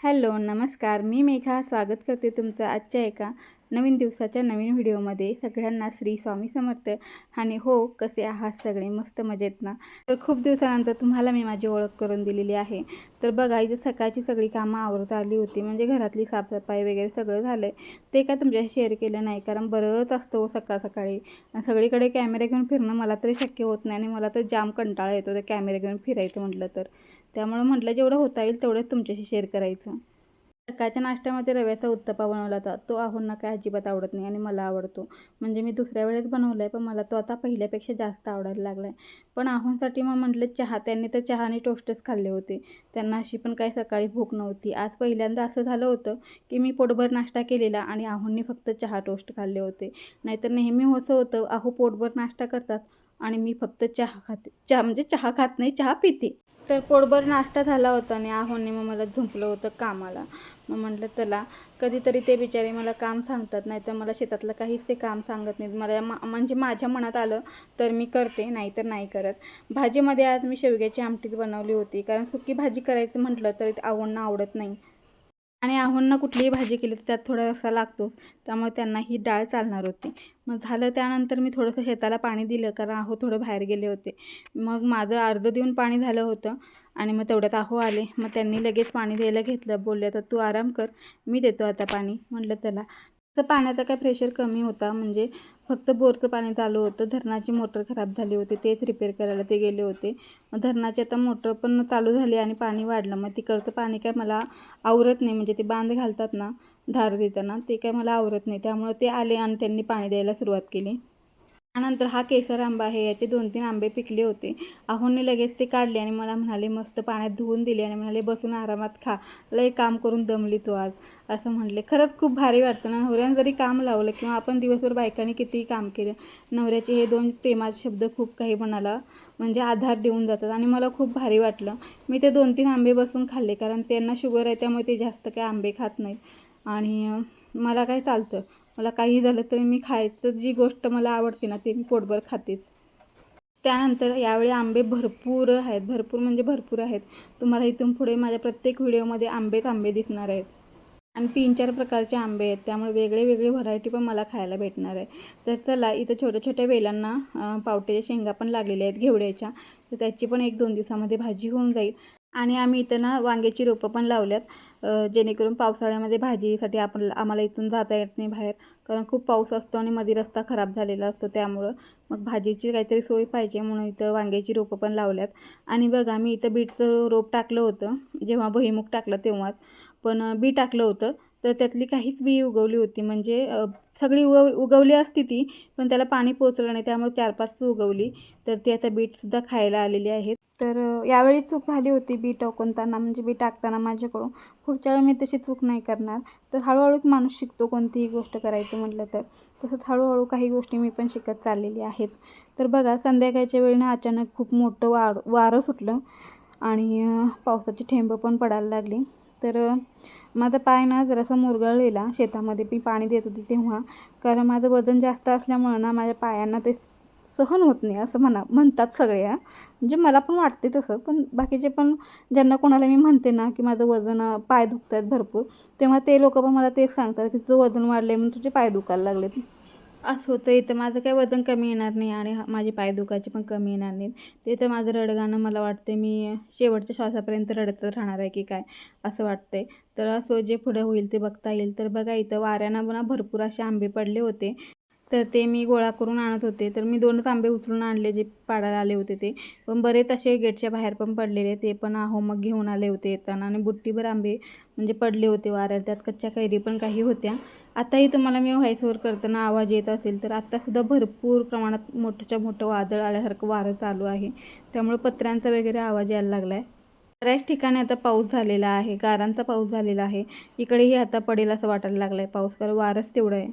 Hello नमस्कार. मी मेघा. स्वागत करते तुमचं आजच्या एका नवीन दिवसाच्या नवीन व्हिडिओमध्ये सगळ्यांना श्री स्वामी समर्थ. आणि हो कसे आहात सगळे? मस्त मजेत ना? तर खूप दिवसानंतर तुम्हाला मी माझी ओळख करून दिलेली आहे. तर बघा इथं सकाळची सगळी कामं आवरत आली होती. म्हणजे घरातली साफसफाई वगैरे सगळं झालं आहे ते काय तुमच्याशी शेअर केलं नाही. कारण बरंच असतो हो सकाळ सकाळी. सगळीकडे कॅमेरे घेऊन फिरणं मला तरी शक्य होत नाही. आणि मला तर जाम कंटाळा येतो ते कॅमेरे घेऊन फिरायचं म्हटलं तर. त्यामुळं म्हटलं जेवढं होता येईल तेवढं तुमच्याशी शेअर करायचं. सकाळच्या नाश्त्यामध्ये रव्याचा उत्तपा बनवला होता. तो आहोंना काय अजिबात आवडत नाही आणि मला आवडतो. म्हणजे मी दुसऱ्या वेळेस बनवला आहे पण मला तो आता पहिल्यापेक्षा जास्त आवडायला लागला आहे पण आहोंसाठी मग म्हटलं चहा त्यांनी तर चहा आणि टोस्टच खाल्ले होते. त्यांना अशी पण काही सकाळी भूक नव्हती. आज पहिल्यांदा असं झालं होतं की मी पोटभर नाश्ता केलेला आणि आहोंनी फक्त चहा टोस्ट खाल्ले होते. नाहीतर नेहमी असं होतं आहो पोटभर नाश्ता करतात आणि मी फक्त चहा खाते. चहा म्हणजे चहा खात नाही चहा पिते. तर पोटभर नाश्ता झाला होता आणि आहोने मग मला झुंपलं होतं कामाला. मग म्हटलं चला कधीतरी ते बिचारे मला काम सांगतात नाही तर मला शेतातलं काहीच ते काम सांगत नाहीत. मला मा म्हणजे माझ्या मनात आलं तर मी करते नाही तर नाही करत. भाजीमध्ये आज मी शेवग्याची आमटी बनवली होती कारण सुकी भाजी करायचं म्हटलं तर आवडणं आवडत नाही. आणि आहोंना कुठलीही भाजी केली तर त्यात थोडासा लागतोच लागतो. त्यामुळे त्यांना ही डाळ चालणार होती. मग झालं त्यानंतर मी थोडंसं शेताला पाणी दिलं कारण आहो थोडं बाहेर गेले होते. मग माझं अर्ध देऊन पाणी झालं होतं आणि मग तेवढ्यात आहो आले. मग त्यांनी लगेच पाणी द्यायला घेतलं. बोलले तर तू आराम कर मी देतो आता पाणी. म्हटलं त्याला. तर पाण्याचा काय प्रेशर कमी होता. म्हणजे फक्त बोरचं पाणी चालू होतं. धरणाची मोटर खराब झाली होती. तेच रिपेअर करायला ते गेले होते. मग धरणाची आता मोटर पण चालू झाली आणि पाणी वाढलं. मग तिकडचं पाणी काय मला आवरत नाही. म्हणजे ते बांध घालतात ना धार देताना ते काय मला आवरत नाही. त्यामुळे ते आले आणि त्यांनी पाणी द्यायला सुरुवात केली. त्यानंतर हा केसर आंबा आहे याचे दोन तीन आंबे पिकले होते. आहोने लगेच ते काढले आणि मला म्हणाले मस्त पाण्यात धुवून दिले. आणि म्हणाले बसून आरामात खा. लय काम करून दमली तो आज. असं म्हणले खरंच खूप भारी वाटतं ना. नवऱ्यानं जरी काम लावलं किंवा आपण दिवसभर बायकांनी कितीही काम केलं नवऱ्याचे हे दोन प्रेमाचे शब्द खूप काही म्हणाला म्हणजे आधार देऊन जातात. आणि मला खूप भारी वाटलं. मी ते दोन तीन आंबे बसून खाल्ले कारण त्यांना शुगर आहे त्यामुळे ते जास्त काही आंबे खात नाहीत. आणि मला काय चालतं? मला काही झालं तरी मी खायचं जी गोष्ट मला आवडते ना ते मी पोटभर खातेच. त्यानंतर यावेळी आंबे भरपूर आहेत भरपूर म्हणजे भरपूर आहेत. तुम्हाला इथून पुढे माझ्या प्रत्येक व्हिडिओमध्ये आंबेच आंबे दिसणार आहेत. आणि तीन चार प्रकारचे आंबे आहेत त्यामुळे वेगळे वेगळे व्हरायटी पण मला खायला भेटणार आहे. तर चला इथं छोट्या छोट्या वेलांना पावट्याच्या शेंगा पण लागलेल्या आहेत घेवड्याच्या. तर त्याची पण एक दोन दिवसामध्ये भाजी होऊन जाईल. आणि आम्ही इथं ना वांग्याची रोपं पण लावल्यात. जेणेकरून पावसाळ्यामध्ये भाजीसाठी आपण आम्हाला इथून जाता येत नाही बाहेर. कारण खूप पाऊस असतो आणि मध्ये रस्ता खराब झालेला असतो त्यामुळं मग भाजीची काहीतरी सोय पाहिजे म्हणून इथं वांग्याची रोपं पण लावल्यात. आणि बघा मी इथं बीटचं रोप टाकलं होतं. जेव्हा भुईमुग टाकलं तेव्हाच. पण बी टाकलं होतं. तर त्यातली काहीच बी उगवली होती. म्हणजे सगळी उगव उगवली असती ती पण त्याला पाणी पोचलं नाही. त्यामुळे चार पाच उगवली. तर ती आता बीटसुद्धा खायला आलेली आहेत तर यावेळी चूक झाली होती बी टाकताना म्हणजे बी टाकताना माझ्याकडून. पुढच्या वेळी मी तशी चूक नाही करणार. तर हळूहळूच माणूस शिकतो कोणतीही गोष्ट करायचं म्हटलं तर. तसंच हळूहळू काही गोष्टी मी पण शिकत चाललेली आहेत. तर बघा संध्याकाळच्या वेळेनं अचानक खूप मोठं वार वारं सुटलं. आणि पावसाची ठेंब पण पडायला लागली. तर माझा पाय ना जरासा मुरगळलेला. शेतामध्ये मी पाणी देत होते तेव्हा. कारण माझं वजन जास्त असल्यामुळं ना माझ्या पायांना ते सहन होत नाही असं म्हणा म्हणतात सगळे म्हणजे मला पण वाटते तसं. पण बाकीचे पण ज्यांना कोणाला मी म्हणते ना की माझं वजन पाय दुखत आहेत भरपूर तेव्हा ते लोक पण मला तेच सांगतात की तुझं वजन वाढलं आहे म्हणून तुझे पाय दुखायला लागले असं होतं. इथं माझं काही वजन कमी येणार नाही आणि माझे पाय दुखायचे पण कमी येणार नाहीत. ते तर माझं रडगाणं मला वाटते मी शेवटच्या श्वासापर्यंत रडत राहणार आहे की काय असं वाटते तर असं जे पुढे होईल ते बघता येईल. तर बघा इथं वाऱ्यानं पुन्हा भरपूर असे आंबे पडले होते. तर ते मी गोळा करून आणत होते. तर मी दोनच आंबे उचलून आणले जे पाडायला आले होते ते. पण बरेच असे गेटच्या बाहेर पण पडलेले ते पण आहो मग घेऊन आले होते. येताना आणि बुट्टीभर आंबे म्हणजे पडले होते वाऱ्याला. त्यात कच्च्या कैरी पण काही होत्या. आताही तुम्हाला मी व्हायसवर करताना आवाज येत असेल तर आत्तासुद्धा भरपूर प्रमाणात मोठंच्या मोठं वादळ आल्यासारखं वारं चालू आहे. त्यामुळे पत्र्यांचा वगैरे आवाज यायला लागला आहे बऱ्याच ठिकाणी आता पाऊस झालेला आहे. गारांचा पाऊस झालेला आहे. इकडेही आता पडेल असं वाटायला लागलं आहे पाऊस कारण वारंच तेवढं आहे.